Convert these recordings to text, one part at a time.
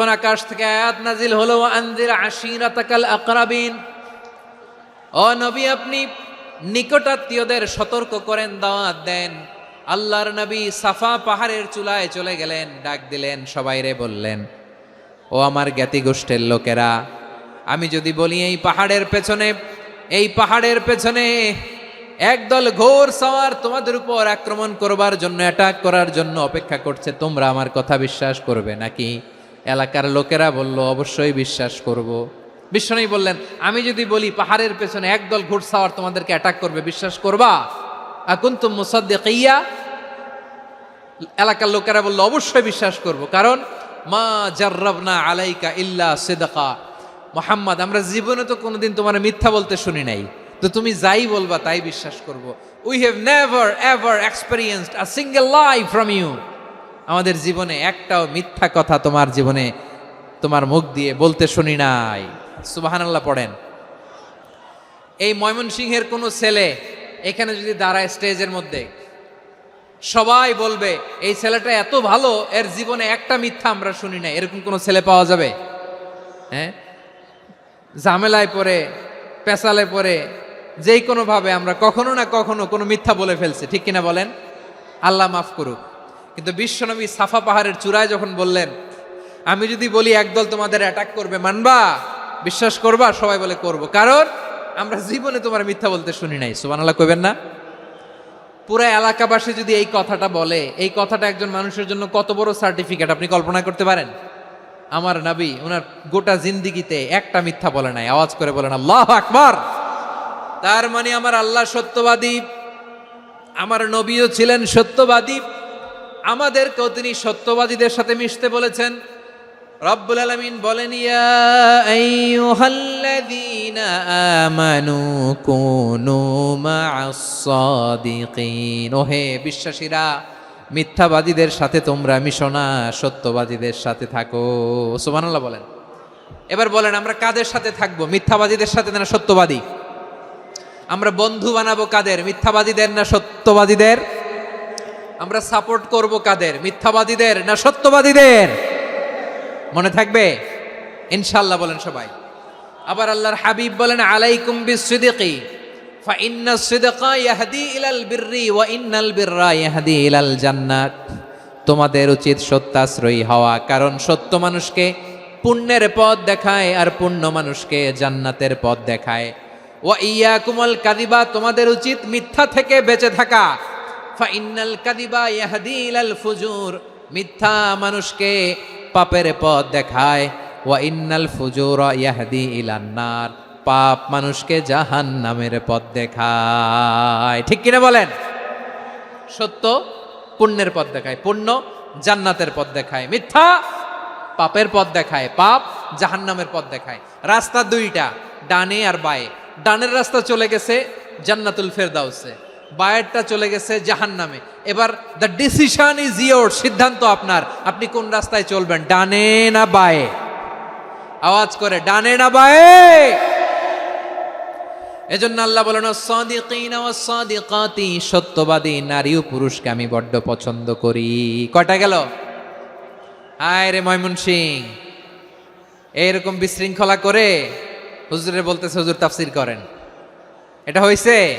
কোন আকাশ থেকে আয়াত নাজিল হলো আনজির আশিরাতাকাল আকরাবিন। ও নবী, আপনি নিকটাত্মীয়দের সতর্ক করেন, দাওয়াত দেন। আল্লাহর নবী সাফা পাহাড়ের চূড়ায় চলে গেলেন, ডাক দিলেন সবাইরে বললেন, ও আমার জ্ঞাতি গোষ্ঠের লোকেরা, আমি যদি বলি এই পাহাড়ের পেছনে, এই পাহাড়ের পেছনে একদল ঘোর সওয়ার তোমাদের উপর আক্রমণ করবার জন্য অ্যাটাক করার জন্য অপেক্ষা করছে, তোমরা আমার কথা বিশ্বাস করবে নাকি? এলাকার লোকেরা বলল, অবশ্যই বিশ্বাস করব। বিশ্বনবী বললেন, আমি যদি বলি পাহাড়ের পেছনে একদল ঘুরসাওয়ার তোমাদেরকে অ্যাটাক করবে, বিশ্বাস করবা? এখন তো মুসাদ্দিকিয়া। এলাকার লোকেরা বলল, অবশ্যই বিশ্বাস করব, কারণ মা জার্রাবনা আলাইকা ইল্লা সিদকা। মোহাম্মদ, আমরা জীবনে তো কোনোদিন তোমার মিথ্যা বলতে শুনি নাই। তো তুমি যাই বলবা তাই বিশ্বাস করব। We have never ever experienced a single life from you আমাদের জীবনে একটাও মিথ্যা কথা তোমার জীবনে তোমার মুখ দিয়ে বলতে শুনি নাই। সুবাহানাল্লাহ পড়েন। এই ময়মনসিংহের কোনো ছেলে এখানে যদি দাঁড়ায় স্টেজের মধ্যে, সবাই বলবে, এই ছেলেটা এত ভালো, এর জীবনে একটা মিথ্যা আমরা শুনি না এরকম কোনো ছেলে পাওয়া যাবে? হ্যাঁ? ঝামেলায় পড়ে পেশালে পড়ে, যেই কোনোভাবে আমরা কখনো না কখনো কোনো মিথ্যা বলে ফেলছি। ঠিক কিনা বলেন? আল্লাহ মাফ করুক। কিন্তু বিশ্বনবী সাফা পাহাড়ের চূড়ায় যখন বললেন, আমি যদি বলি একদল তোমাদের অ্যাটাক করবে, মানবা? বিশ্বাস করবা? সবাই বলে, করব। কারণ আমরা জীবনে তোমার মিথ্যা বলতে শুনি নাই সুবানাল্লাহ কইবেন না? পুরো এলাকাবাসী যদি এই কথাটা বলে, এই কথাটা একজন মানুষের জন্য কত বড় সার্টিফিকেট আপনি কল্পনা করতে পারেন? আমার নাবি ওনার গোটা জিন্দিগিতে একটা মিথ্যা বলে নাই, আওয়াজ করে বলেন, আল্লাহ আকবার! তার মানে আমার আল্লাহ সত্যবাদী, আমার নবীও ছিলেন সত্যবাদী আমাদেরকেও তিনি সত্যবাদীদের সাথে মিশতে বলেছেন। রব্বুল আলামিন বলেন ওহে বিশ্বাসীরা, মিথ্যাবাদীদের সাথে তোমরা মিশো না, সত্যবাদীদের সাথে থাকো। সুবহানাল্লাহ বলেন। এবার বলেন, আমরা কাদের সাথে থাকব? মিথ্যাবাদীদের সাথে না সত্যবাদী? আমরা বন্ধু বানাবো কাদের? মিথ্যাবাদীদের না সত্যবাদীদের? আমরা সাপোর্ট করব কাদের? মিথ্যাবাদীদের না সত্যবাদীদের? মনে থাকবে? ইনশাল্লাহ বলেন সবাই। আবার আল্লাহর হাবিব বলেন, আলাইকুম বিসিদিকি, ফাইন্না সিদকা ইয়াহদি ইলাল বিররি ওয়া ইন্নাল বিররা ইয়াহদি ইলাল জান্নাত। তোমাদের উচিত সত্যাশ্রয়ী হওয়া, কারণ সত্য মানুষকে পুণ্যের পথ দেখায় আর পুণ্য মানুষকে জান্নাতের পথ দেখায়। ও ইয়া কুমল কাদিবা তোমাদের উচিত মিথ্যা থেকে বেঁচে থাকা। ফাইনাল কাদিবা ইয়াহদি ইলাল ফুজুর। মিথ্যা মানুষকে পাপের পথ দেখায়। ওয়া ইন্নাল ফুজুর ইয়াহদি ইলান নার। পাপ মানুষকে জাহান নামের পথ দেখায়। ঠিক কিনা বলেন? সত্য, পুণ্যের পথ দেখায়। পুণ্য জান্নাতের পথ দেখায়। মিথ্যা পাপের পথ দেখায়। পাপ জাহান্নামের পথ দেখায়। রাস্তা দুইটা, ডানে আর বায়ে। ডানের রাস্তা চলে গেছে জান্নাতুল ফেরদাউসে। বায়েরটা চলে গেছে জাহান্নামে। এবার দ্য ডিসিশন ইজ ইয়োর সিদ্ধান্ত আপনার। আপনি কোন রাস্তায় চলবেন? ডানে না বায়ে? আওয়াজ করে, ডানে না বায়ে? এজন্য আল্লাহ বলেন সাদিকাতি সত্যবাদী নারী ও পুরুষকে আমি বড্ড পছন্দ করি। কয়টা গেল? হায় রে ময়মন সিং এইরকম বিশৃঙ্খলা করে হুজুরে বলতেছে, হুজুর, তাফসির করেন। এটা হয়েছে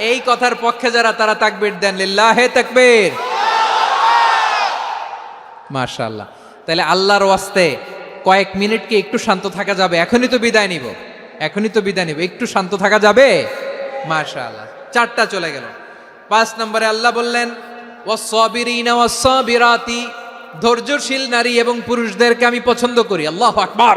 এই কথার পক্ষে যারা, তারা তাকবির দেন। লিল্লাহে তাকবির। মাশাআল্লাহ। তাহলে আল্লাহর ওয়াস্তে কয়েক মিনিট কি একটু শান্ত থাকা যাবে? এখনই তো বিদায় নিব। এখনই তো বিদায় নিব। একটু শান্ত থাকা যাবে? মাশাআল্লাহ। চারটা চলে গেল। পাঁচ নম্বরে আল্লাহ বললেন ধৈর্যশীল নারী এবং পুরুষদেরকে আমি পছন্দ করি। আল্লাহু আকবার।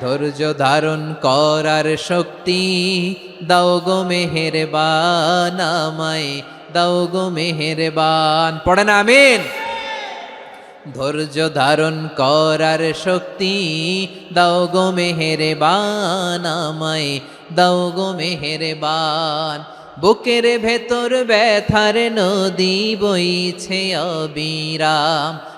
ধৈর্য ধারণ করার শক্তি, দাও গো মেহেরবান আমায়, দাও গো মেহেরবান। না, আমিন। ধৈর্য ধারণ করার শক্তি, দাও গো মেহেরবান আমায়, দাও গো মেহেরবান। বুকের ভেতর ব্যথার নদী বইছে অবিরাম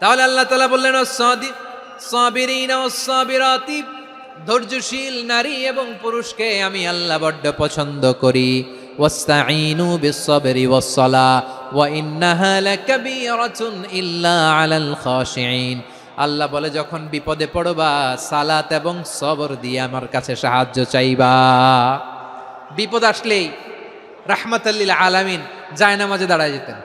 তাহলে আল্লাহ তালা বললেন ধৈর্যশীল নারী এবং পুরুষকে আমি আল্লাহ বড্ড পছন্দ করি। আল্লাহ বলে, যখন বিপদে পড়বা, সালাত এবং সবর দিয়ে আমার কাছে সাহায্য চাইবা। বিপদ আসলেই রাহমাতাল্লিল আলামিন যায় নামাজে দাঁড়ায় যেতেন।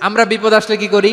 আমরা বিপদ আসলে কি করি?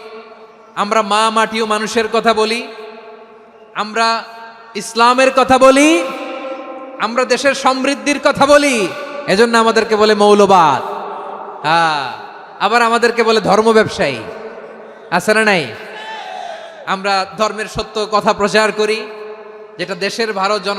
আমরা মা মাটি ও মানুষের কথা বলি, আমরা ইসলামের কথা বলি, আমরা দেশের সমৃদ্ধির কথা বলি, এজন্য আমাদেরকে বলে মৌলবাদ। হ্যাঁ আবার আমাদেরকে বলে ধর্ম ব্যবসায়ী। আছে না নাই? আমরা ধর্মের সত্য কথা প্রচার করি, যেটা দেশের ভারত জন